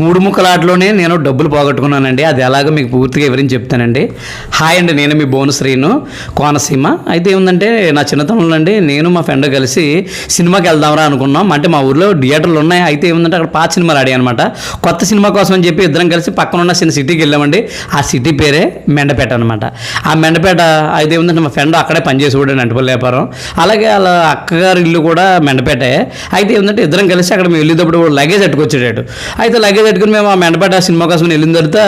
మూడు ముక్కలాటలోనే నేను డబ్బులు పోగొట్టుకున్నానండి. అది ఎలాగో మీకు పూర్తిగా వివరించి చెప్తానండి. హాయ్ అండి నేను మీ బోను శ్రీను కోనసీమ. అయితే ఏముందంటే నా చిన్నతనంలో అండి నేను మా ఫ్రెండ్ కలిసి సినిమాకి వెళ్దాంరా అనుకున్నాం. అంటే మా ఊర్లో థియేటర్లు ఉన్నాయి. అయితే ఏముందంటే అక్కడ పాత సినిమాలు ఆడాయి అనమాట కొత్త సినిమా కోసం అని చెప్పి ఇద్దరం కలిసి పక్కన ఉన్న చిన్న సిటీకి వెళ్ళామండి. ఆ సిటీ పేరే మెండపేట అనమాట ఆ మెండపేట అయితే ఏముందంటే మా ఫ్రెండ్ అక్కడే పనిచేసి కూడా అంటుపల్లి వ్యాపారం. అలాగే వాళ్ళ అక్కగారి ఇల్లు కూడా మెండపేటే. అయితే ఏముందంటే ఇద్దరం కలిసి అక్కడ మేము వెళ్ళేటప్పుడు లగేజ్ ఎట్టుకొచ్చాడు అయితే లగేజ్ పెట్టుకుని మేము ఆ మెండపేట సినిమా కోసం వెళ్ళిన తర్వాత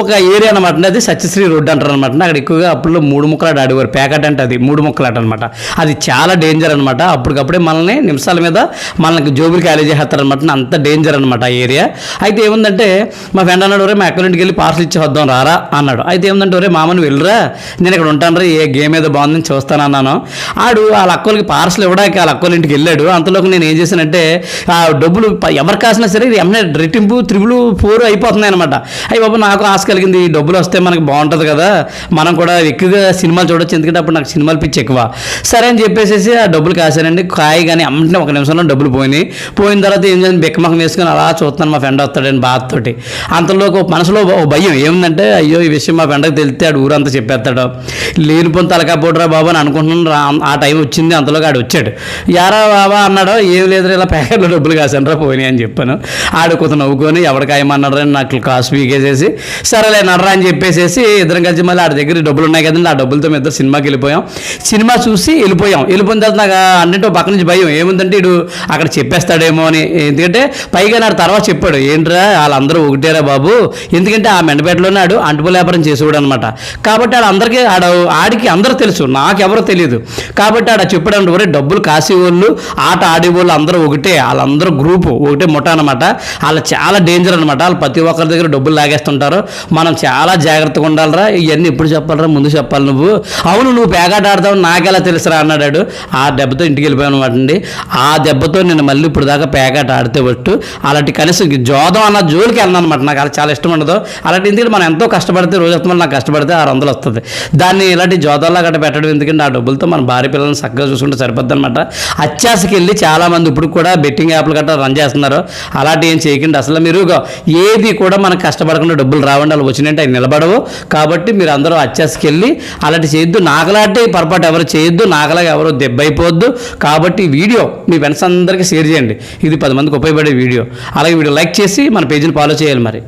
ఒక ఏరియా అనమాట అది సత్యశ్రీ రోడ్డు అంటారు అనమాట అక్కడ ఎక్కువగా అప్పుడు మూడు ముక్కలాట ఆడేవారు. ప్యాకెట్ అంటే అది మూడు ముక్కలాట అనమాట అది చాలా డేంజర్ అనమాట అప్పటికప్పుడే మనల్ని నిమిషాల మీద మనకి జోబులు ఖాళీ చేస్తారనమాట అంత డేంజర్ అనమాట ఆ ఏరియా. అయితే ఏముందంటే మా ఫ్రెండ్ అన్నాడు రే మా అక్కడింటికి వెళ్ళి పార్సల్ ఇచ్చి వద్దాం రారా అన్నాడు. అయితే ఏముందంటే రే మామని వెళ్ళరా. నేను ఇక్కడ ఉంటాను రా ఏ గేమ్ ఏదో బాగుందని చూస్తానన్నాను ఆడు వాళ్ళ అక్కలకి పార్సల్ ఇవ్వడానికి వాళ్ళ అక్కల ఇంటికి వెళ్ళాడు. అంతలోకి నేను ఏం చేశానంటే ఆ డబ్బులు ఎవరు కాసినా సరే ఇది ఎమ్మె రెట్టింపు త్రిబుల్ ఫోర్ అయిపోతున్నాయి అనమాట అయ్యి బాబు నాకు ఆశ కలిగింది. ఈ డబ్బులు వస్తే మనకి బాగుంటుంది కదా. మనం కూడా ఎక్కువగా సినిమాలు చూడొచ్చు. ఎందుకంటే అప్పుడు నాకు సినిమాలు పిచ్చి ఎక్కువ. సరే అని చెప్పేసి ఆ డబ్బులు కాశానండి. కాయ కానీ అమ్మంటే ఒక నిమిషంలో డబ్బులు పోయినాయి. పోయిన తర్వాత ఏం చేయాలి? బిక్కమకం వేసుకొని అలా చూస్తాను మా ఫ్రెండ్ వస్తాడని బాధతోటి. అంతలోకి ఒక మనసులో భయం ఏముందంటే అయ్యో ఈ విషయం మా ఫ్రెండ్కి తెలిస్తే ఆడు ఊరంతా చెప్పేస్తాడు. లేని పొంత తలకపోటురా బాబు అని అనుకుంటున్నాను. రా ఆ టైం వచ్చింది. అంతలోకి ఆడు వచ్చాడు. యారా బాబా అన్నాడు. ఏం లేదు ఇలా ప్యాకెట్లో డబ్బులు కాశాను రా పోయినాయి అని చెప్పాను. ఆడు కొంత నవ్వుకొని ఎవరికాయమన్నాడు అని నాకు కాసు పీకేసేసి సరేలే నర్రా అని చెప్పేసేసి ఇద్దరం కలిసి మళ్ళీ ఆడి దగ్గర డబ్బులు ఉన్నాయి కదండి ఆ డబ్బులతో మేము ఇద్దరు సినిమాకి వెళ్ళిపోయాం. సినిమా చూసి వెళ్ళిపోయాం. వెళ్ళిపోయిన తర్వాత నాకు అన్నింటి పక్క నుంచి భయం ఏముందంటే ఇడు అక్కడ చెప్పేస్తాడేమో అని. ఎందుకంటే పైగా నాడు తర్వాత చెప్పాడు ఏంట్రా వాళ్ళందరూ ఒకటేరా బాబు? ఎందుకంటే ఆ మెండపేటలోనే ఆడు అంటుపు వ్యాపారం చేసేవాడు అనమాట కాబట్టి ఆడ ఆడ ఆడికి అందరూ తెలుసు నాకెవరో తెలియదు. కాబట్టి ఆడ చెప్పాడు ఒరే డబ్బులు కాసేవాళ్ళు ఆట ఆడేవాళ్ళు అందరూ ఒకటే వాళ్ళందరూ గ్రూపు ఒకటే ముఠ అనమాట వాళ్ళు చాలా డేంజర్ అనమాట వాళ్ళు ప్రతి ఒక్కరి దగ్గర డబ్బులు లాగేస్తుంటారు. మనం చాలా జాగ్రత్తగా ఉండాలిరా. ఇవన్నీ ఎప్పుడు చెప్పాలరా? ముందు చెప్పాలి నువ్వు. అవును నువ్వు పేకాట ఆడతావు నాకెలా తెలుసురా అన్నాడు ఆ దెబ్బతో ఇంటికి వెళ్ళిపోయాను అండి ఆ దెబ్బతో నేను మళ్ళీ ఇప్పుడు దాకా పేకాట ఆడితే ఒట్టు. అలాంటి కనీసం జోదం అన్న జోలికి వెళ్ళను అనమాట నాకు అలా చాలా ఇష్టం ఉండదు. అలాంటి ఎందుకంటే మనం ఎంతో కష్టపడితే రోజు వస్తుంది నాకు కష్టపడితే ఆరు వందలు వస్తుంది. దాన్ని ఇలాంటి జోదాల్లో గట్ట పెట్టడం ఎందుకంటే ఆ డబ్బులతో మన భార్య పిల్లల్ని చక్కగా చూసుకుంటే సరిపోద్ది అనమాట అత్యాసకి వెళ్ళి చాలామంది ఇప్పుడు కూడా బెట్టింగ్ యాప్లు గట్రా రన్ చేస్తున్నారు. అలాంటి ఏం చేయకండి. అసలు మీరు ఇగో ఏది కూడా మనకు కష్టపడకుండా డబ్బులు రావండి అలా వచ్చినట్టు అవి నిలబడవు. కాబట్టి మీరు అందరూ అచ్చేసుకెళ్ళి అలాంటి చేయొద్దు. నాగలాంటి పొరపాటు ఎవరు చేయొద్దు నాగలాగా ఎవరు దెబ్బయిపోవద్దు కాబట్టి ఈ వీడియో మీ ఫ్రెండ్స్ అందరికీ షేర్ చేయండి. ఇది పది మందికి ఉపయోగపడే వీడియో. అలాగే వీడియో లైక్ చేసి మన పేజీని ఫాలో చేయాలి మరి.